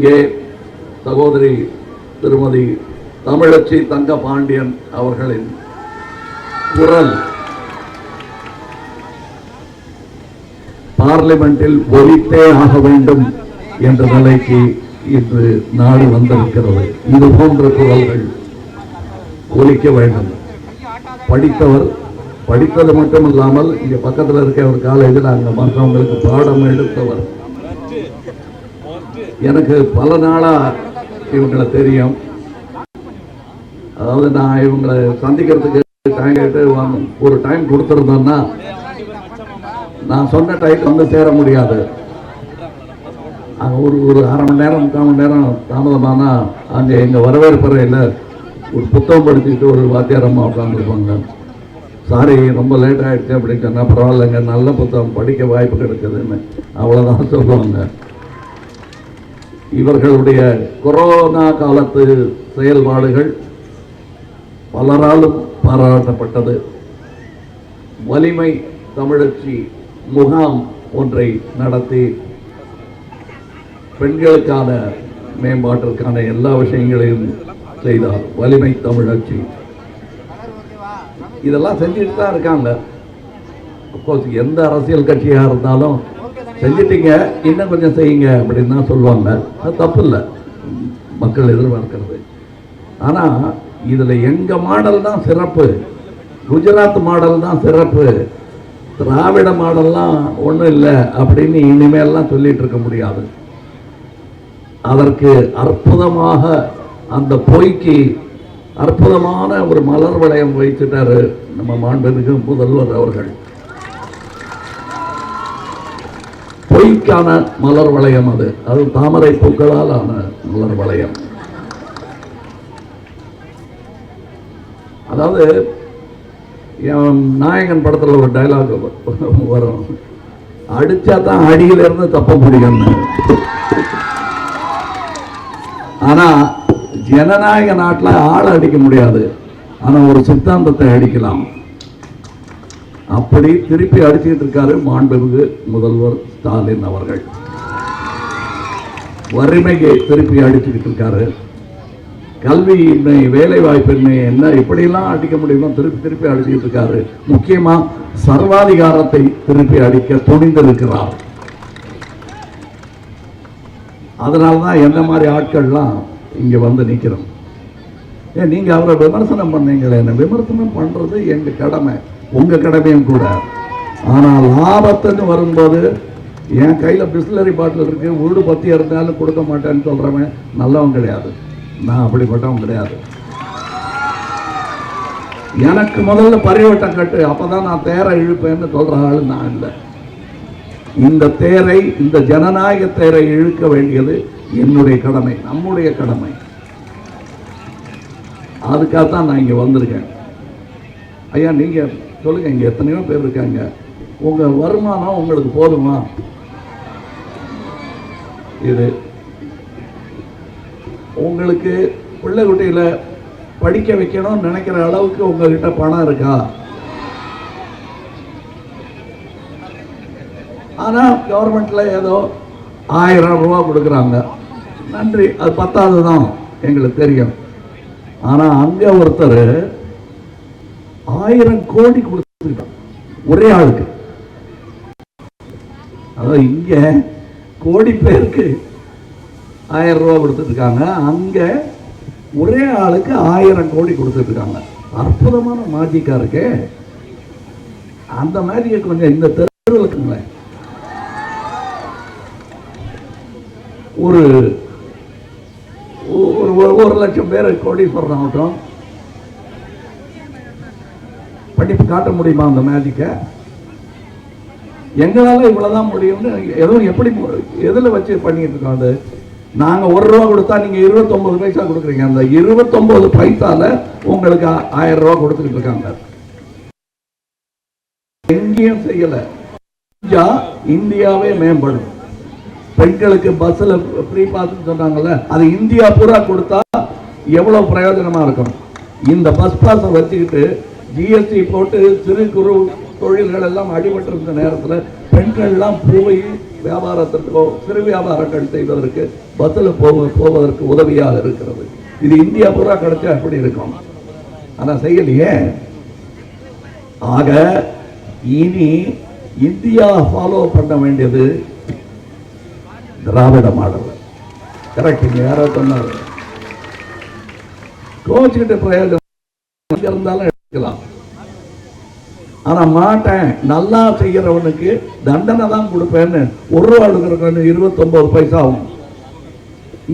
இங்கே சகோதரி திருமதி தமிழச்சி தங்க பாண்டியன் அவர்களின் குரல். பார்லிமெண்டில் ஒலித்தே ஆக வேண்டும் என்ற நிலைக்கு இன்று நாடு வந்திருக்கிறது. இது போன்ற குரல்கள் ஒலிக்க வேண்டும். படித்தவர் படித்தது மட்டுமில்லாமல் இங்கே இங்க பக்கத்துல இருக்க ஒரு காலேஜில் அங்கே மற்றவங்களுக்கு பாடம் எடுத்தவர். எனக்கு பல நாளாக இவங்களை தெரியும். அதாவது நான் இவங்களை சந்திக்கிறதுக்கு டைம் கேட்டு ஒரு டைம் கொடுத்துருந்தோன்னா நான் சொன்ன டைம் வந்து சேர முடியாது. அங்கே ஒரு ஒரு அரை மணி நேரம் முக்கால் மணி நேரம் தாமதமானா அங்கே எங்கள் வரவேற்பறையில் ஒரு புத்தகம் படிச்சுக்கிட்டு ஒரு வாத்தியாரம்மா உட்காந்துருப்பாங்க சாரி ரொம்ப லேட் ஆகிடுச்சு அப்படின்னு சொன்னால் பரவாயில்லைங்க நல்ல புத்தகம் படிக்க வாய்ப்பு கிடைக்குதுன்னு அவ்வளோதான் சொல்லுவாங்க. இவர்களுடைய கொரோனா காலத்து செயல்பாடுகள் பலராலும் பாராட்டப்பட்டது. வலிமை தமிழச்சி முகாம் ஒன்றை நடத்தி பெண்களுக்கான மேம்பாட்டிற்கான எல்லா விஷயங்களையும் செய்தார் வலிமை தமிழச்சி இதெல்லாம் செஞ்சுட்டு தான் இருக்காங்க. அப்கோர்ஸ் எந்த அரசியல் கட்சியாக இருந்தாலும் செஞ்சிட்டீங்க இன்னும் கொஞ்சம் செய்யுங்க அப்படின்னு தான் சொல்லுவாங்க. அது தப்பு இல்லை மக்கள் எதிர்பார்க்கிறது. ஆனால் இதில் எங்கள் மாடல் தான் சிறப்பு? குஜராத் மாடல் தான் சிறப்பு. திராவிட மாடல்லாம் ஒன்றும் இல்லை அப்படின்னு இனிமேல்லாம் சொல்லிட்டு இருக்க முடியாது. அதற்கு அற்புதமாக அந்த பொய்க்கு அற்புதமான ஒரு மலர் வளையம் வைத்துட்டாரு நம்ம மாண்புமிகு முதல்வர் அவர்கள். பொய்க்கான மலர் வளையம் அது. அது தாமரை பூக்களால் ஆன மலர் வளையம். அதாவது நாயகன் படத்தில் ஒரு டைலாக் வரும். அடிச்சா தான் அடியில இருந்து தப்ப முடியும் ஆனா ஜனநாயக நாட்டில் ஆளை அடிக்க முடியாது. ஆனா ஒரு சித்தாந்தத்தை அடிக்கலாம். அப்படி திருப்பி அடிச்சுக்கிட்டு இருக்காரு மாண்புமிகு முதல்வர் ஸ்டாலின் அவர்கள். வறுமையை திருப்பி அடிச்சுக்கிட்டு இருக்காரு கல்வியின்மை வேலை வாய்ப்பின்மை என்ன இப்படிலாம் அடிக்க முடியுமோ திருப்பி திருப்பி அடிச்சுக்கிட்டு இருக்காரு முக்கியமா சர்வாதிகாரத்தை திருப்பி அடிக்க துணிந்திருக்கிறார். அதனால தான் என்ன மாதிரி ஆட்கள்லாம் இங்க வந்து நிக்கிறோம். ஏன் நீங்க அவரை விமர்சனம் பண்ணீங்களே என்ன விமர்சனம் பண்றது எங்க கடமை? உங்க கடமையும் கூட. ஆனா லாபத்துன்னு வரும்போது என் கையில பிஸ்லரி பாட்டில் இருக்கு. வீடு பத்தி இருந்தாலும் கொடுக்க மாட்டேன்னு சொல்கிறவன் நல்லவன் கிடையாது. நான் அப்படிப்பட்டவன் கிடையாது. எனக்கு முதல்ல பரிவட்டம் கட்டு. அப்பதான் நான் தேரை இழுப்பேன்னு சொல்ற ஆள் நான் இல்லை. இந்த தேரை இந்த ஜனநாயக தேரை இழுக்க வேண்டியது என்னுடைய கடமை நம்முடைய கடமை. அதுக்காகத்தான் நான் இங்க வந்திருக்கேன். ஐயா நீங்க சொல்லுங்க இங்க எத்தனையோ பேர் இருக்காங்க. உங்க வருமானம் உங்களுக்கு போதுமா? இது. உங்களுக்கு பிள்ளை குட்டியில படிக்க வைக்கணும்னு நினைக்கிற அளவுக்கு உங்ககிட்ட பணம் இருக்கா? ஆனா கவர்மெண்ட்ல ஏதோ ஆயிரம் ரூபா கொடுக்குறாங்க. நன்றி. அது பத்தாவது தான் எங்களுக்கு தெரியும். ஆனா அங்க ஒருத்தர் ஆயிரம் கோடி கொடுத்துருக்காங்க ஒரே ஆளுக்கு. அதாவது இங்க கோடி பேருக்கு ஆயிரம் ரூபா கொடுத்துருக்காங்க. அங்க ஒரே ஆளுக்கு ஆயிரம் கோடி கொடுத்துருக்காங்க. அற்புதமான மாஜிக்கா இருக்கே. அந்த மாதிரி கொஞ்சம் இந்த தெருவில் இருக்குங்களேன் ஒரு ஒரு ஒரு- ஒரு லட்சம் பேர் கோடீஸ்வரன் ஆகட்டும் படிப்பு காட்ட முடியுமா அந்த மேஜிக்கை எங்களால இவ்வளவுதான் முடியும்னு எதுவும் எப்படி எதில் எதுல வச்சு பண்ணிட்டு இருக்கோம் அது? நாங்க ஒரு ரூபா கொடுத்தா நீங்க இருபத்தொம்பது பைசா கொடுக்குறீங்க. அந்த இருபத்தொன்பது பைசால உங்களுக்கு ஆயிரம் ரூபா கொடுத்துட்டு இருக்காங்க. எங்கேயும் செய்யலை. இந்தியாவே மேம்படும். பெண்களுக்கு பஸ்ல ஃப்ரீ பாஸ்ன்னு சொன்னாங்கல்ல அது இந்தியா பூரா கொடுத்தா எவ்வளவு பிரயோஜனமா இருக்கும்? இந்த பஸ் பாஸை வச்சுக்கிட்டு ஜிஎஸ்டி போட்டு சிறு குறு தொழில்கள் எல்லாம் அடிபட்டு இருந்த நேரத்துல பெண்கள் எல்லாம் போய் வியாபாரத்திற்கோ சிறு வியாபாரங்கள் செய்வதற்கு பஸ்ஸில் போக போவதற்கு உதவியாக இருக்கிறது. இது இந்தியா பூரா கிடைச்சா எப்படி இருக்கும்? ஆனால் செய்யலையே. ஆக இனி இந்தியா ஃபாலோ பண்ண வேண்டியது திராவிட மாடல். கரெக்ட் இங்கே யாரோ சொன்னார். கோச்சுக்கிட்ட பிரயோஜனம் இருந்தாலும் எடுக்கலாம் ஆனால் மாட்டேன். நல்லா செய்கிறவனுக்கு தண்டனை தான் கொடுப்பேன்னு ஒரு ரூபா கொடுக்குறவனு இருபத்தொம்பது பைசா ஆகும்.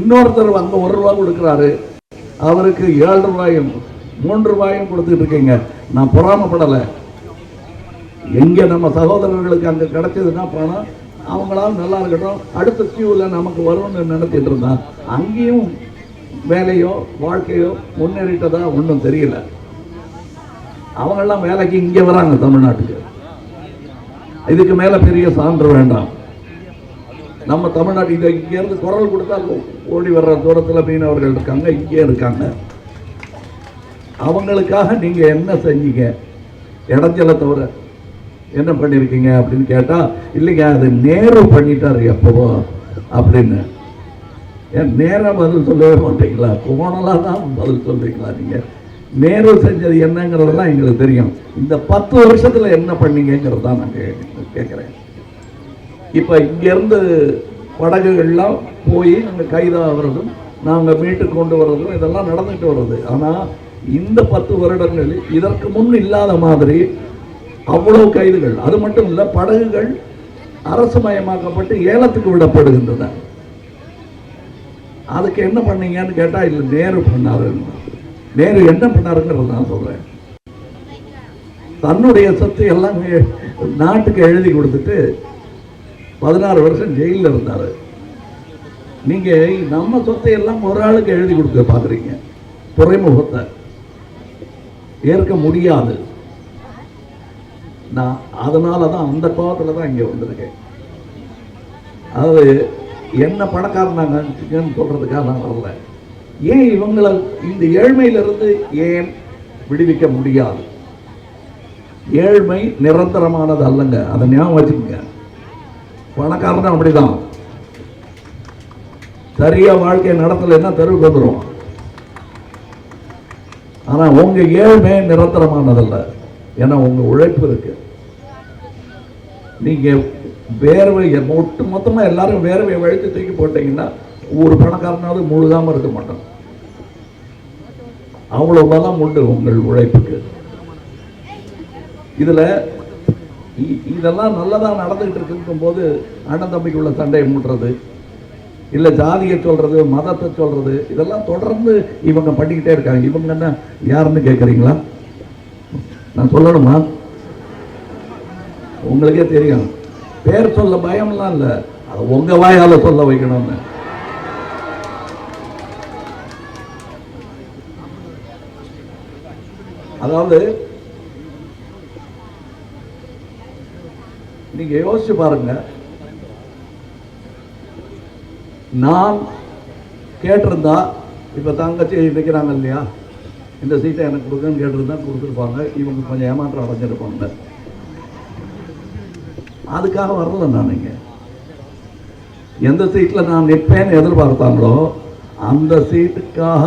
இன்னொருத்தர் அங்க ஒரு ரூபா கொடுக்குறாரு. அவருக்கு ஏழு ரூபாயும் மூன்று ரூபாயும் கொடுத்துட்டு இருக்கீங்க. நான் பொறாமப்படலை. எங்கே நம்ம சகோதரர்களுக்கு அங்கே கிடைச்சதுன்னா பணம் அவங்களால நல்லா இருக்கட்டும். அடுத்த கியூவில் நமக்கு வரும்னு நினைச்சிட்டு இருந்தான். அங்கேயும் வேலையோ வாழ்க்கையோ முன்னேறிட்டதா ஒன்றும் தெரியல. அவங்கெல்லாம் வேலைக்கு இங்கே வராங்க தமிழ்நாட்டுக்கு. இதுக்கு மேலே பெரிய சான்று வேண்டாம். நம்ம தமிழ்நாட்டு இதை இங்கேருந்து குரல் கொடுத்தா ஓடி வர்ற தூரத்தில் மீனவர்கள் இருக்காங்க இங்கே இருக்காங்க. அவங்களுக்காக நீங்கள் என்ன செஞ்சீங்க? இடைஞ்சலை தவிர என்ன பண்ணியிருக்கீங்க அப்படின்னு கேட்டால் இல்லைங்க அது நேரம் பண்ணிட்டார் எப்போவோ அப்படின்னு. ஏன் நேராக பதில் சொல்லவே மாட்டீங்களா? கோணலாக தான் பதில் சொல்கிறீங்களா நீங்கள் நேரு செஞ்சது என்னங்கிறதெல்லாம் எங்களுக்கு தெரியும். இந்த பத்து வருஷத்துல என்ன பண்ணீங்கிறது தான் நான் கே- கேட்கிறேன். இப்ப இங்கிருந்து படகுகள்லாம் போய் அங்க கைதாகிறதும் நாங்க மீட்டு கொண்டு வர்றதும் இதெல்லாம் நடந்துட்டு வருது. ஆனா இந்த பத்து வருடங்களில் இதற்கு முன் இல்லாத மாதிரி அவ்வளவு கைதுகள். அது மட்டும் இல்ல படகுகள் அரசு மயமாக்கப்பட்டு ஏலத்துக்கு விடப்படுகின்றன. அதுக்கு என்ன பண்ணீங்கன்னு கேட்டா இல்லை நேரு பண்ணாருன்னு. நேரு என்ன பண்ணாருங்கிறது நான் சொல்கிறேன் தன்னுடைய சொத்து எல்லாம் நாட்டுக்கு எழுதி கொடுத்துட்டு பதினாறு வருஷம் ஜெயிலில் இருந்தாரு. நீங்க நம்ம சொத்தை எல்லாம் ஒரு ஆளுக்கு எழுதி கொடுக்க பாக்குறீங்க துறைமுகத்தை. ஏற்க முடியாது. நான் அதனால தான் அந்த கோபத்தில் தான் இங்கே வந்திருக்கேன். அதாவது என்ன பணக்காரன் நாங்கள் சொல்றதுக்காக நான் வரல. ஏன் இவங்களை இந்த ஏழ்மையிலிருந்து ஏன் விடுவிக்க முடியாது? ஏழ்மை நிரந்தரமானது அல்லங்க அதை ஞாபகம் வச்சுக்கோங்க. பணக்காரனும் அப்படிதான். சரியா வாழ்க்கை நடத்தலைன்னா தெருவுக்கு வந்துடும் ஆனா உங்க ஏழ்மை நிரந்தரமானதல்ல. ஏன்னா உங்க உழைப்பு இருக்கு. நீங்க வேர்வையை ஒட்டு மொத்தமா எல்லாரும் வேர்வையை வழித்து தூக்கி போட்டீங்கன்னா ஒரு பணக்காரனாவது முழுகாம இருக்க மாட்டான். அவ்வளவு பலம் உண்டு உங்கள் உழைப்புக்கு. இதுல இ- இதெல்லாம் நல்லதா நடந்துகிட்டு இருக்கும் போது அண்ணன் தம்பிக்குள்ள சண்டையை மூட்டுறது இல்ல ஜாதியை சொல்றது மதத்தை சொல்றது இதெல்லாம் தொடர்ந்து இவங்க பண்ணிக்கிட்டே இருக்காங்க. இவங்க என்ன யாருன்னு கேட்குறீங்களா நான் சொல்லணுமா? உங்களுக்கே தெரியும். பேர் சொல்ல பயம்லாம் இல்ல. அது உங்கள் வாயால் சொல்ல வைக்கணும்னு. அதாவது நீங்க யோசிச்சு பாருங்க. நான் கேட்டிருந்தா இப்ப தங்கச்சி நிற்கிறாங்க இல்லையா? இந்த சீட்டை எனக்கு கொடுங்கன்னு கேட்டிருந்தா கொடுத்துருப்பாங்க. இவங்க கொஞ்சம் ஏமாற்றம் அடைஞ்சிருப்பாங்க. அதுக்காக வரல நான் இங்க. எந்த சீட்ல நான் நிற்பேன்னு எதிர்பார்த்தாங்களோ அந்த சீட்டுக்காக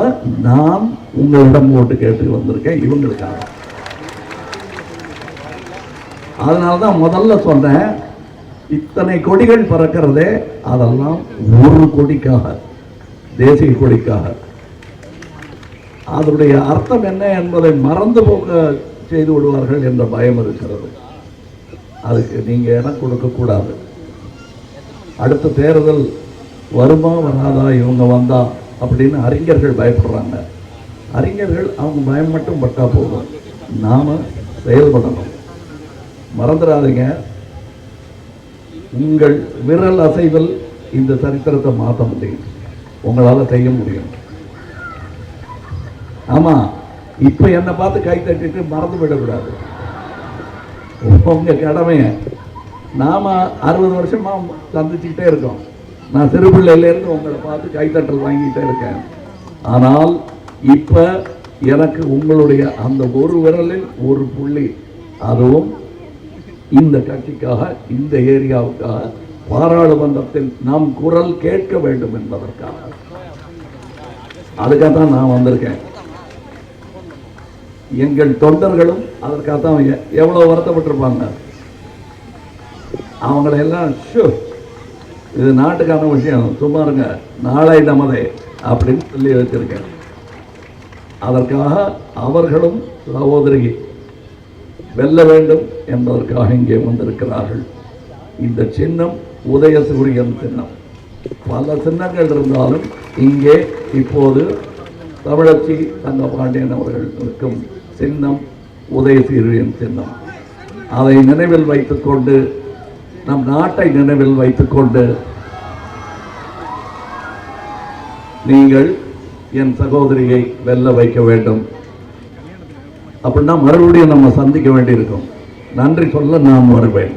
நான் உங்களிடம் ஓட்டு கேட்டு வந்திருக்கேன் இவங்களுக்காக. அதனால தான் முதல்ல சொன்னேன் இத்தனை கொடிகள் பறக்கிறதே அதெல்லாம் ஒரு கொடிக்காக தேசிய கொடிக்காக. அதனுடைய அர்த்தம் என்ன என்பதை மறந்து போக செய்து விடுவார்கள் என்ற பயம் இருக்கிறது. அதுக்கு நீங்கள் இடம் கொடுக்கக்கூடாது அடுத்த தேர்தல் வருமா வராதா இவங்க வந்தா அப்படின்னு அறிஞர்கள் பயப்படுறாங்க. அறிஞர்கள் அவங்க பயம் மட்டும் பட்டா போதும். நாம செயல்படணும். மறந்துடாதீங்க. உங்கள் விரல் அசைவில் இந்த சரித்திரத்தை மாற்ற முடியும். உங்களால செய்ய முடியும். ஆமா இப்ப என்னை பார்த்து கை தட்டிட்டு மறந்து விடக்கூடாது உங்க கடமையை நாம அறுபது வருஷமா சந்திச்சுக்கிட்டே இருக்கோம். நான் சிறு பிள்ளையில இருந்து உங்களை பார்த்து கைத்தட்டல் வாங்கிக்கிட்டே இருக்கேன். ஆனால் இப்ப எனக்கு உங்களுடைய அந்த ஒரு விரலில் ஒரு புள்ளி. அதுவும் இந்த கட்சிக்காக இந்த ஏரியாவுக்காக பாராளுமன்றத்தில் நம் குரல் கேட்க வேண்டும் என்பதற்காக. அதுக்காக தான் நான் வந்திருக்கேன். எங்கள் தொண்டர்களும் அதற்காக தான் எவ்வளோ எவ்வளவு வருத்தப்பட்டிருப்பாங்க. அவங்கள எல்லாம் இது நாட்டுக்கான விஷயம். சும்மா இருங்க. நாளை நமதே அப்படின்னு சொல்லி வச்சிருக்கேன். அதற்காக அவர்களும் சகோதரி வெல்ல வேண்டும் என்பதற்காக இங்கே வந்திருக்கிறார்கள். இந்த சின்னம் உதய சூரியன் சின்னம். பல சின்னங்கள் இருந்தாலும் இங்கே இப்போது தமிழச்சி தங்கபாண்டியன் அவர்கள் இருக்கும் சின்னம் உதயசூரியன் சின்னம். அதை நினைவில் வைத்துக்கொண்டு நம் நாட்டை நினைவில் வைத்துக்கொண்டு நீங்கள் என் சகோதரியை வெல்ல வைக்க வேண்டும். அப்படின்னா மறுபடியும் நம்ம சந்திக்க வேண்டியிருக்கும். நன்றி சொல்ல நான் வருவேன்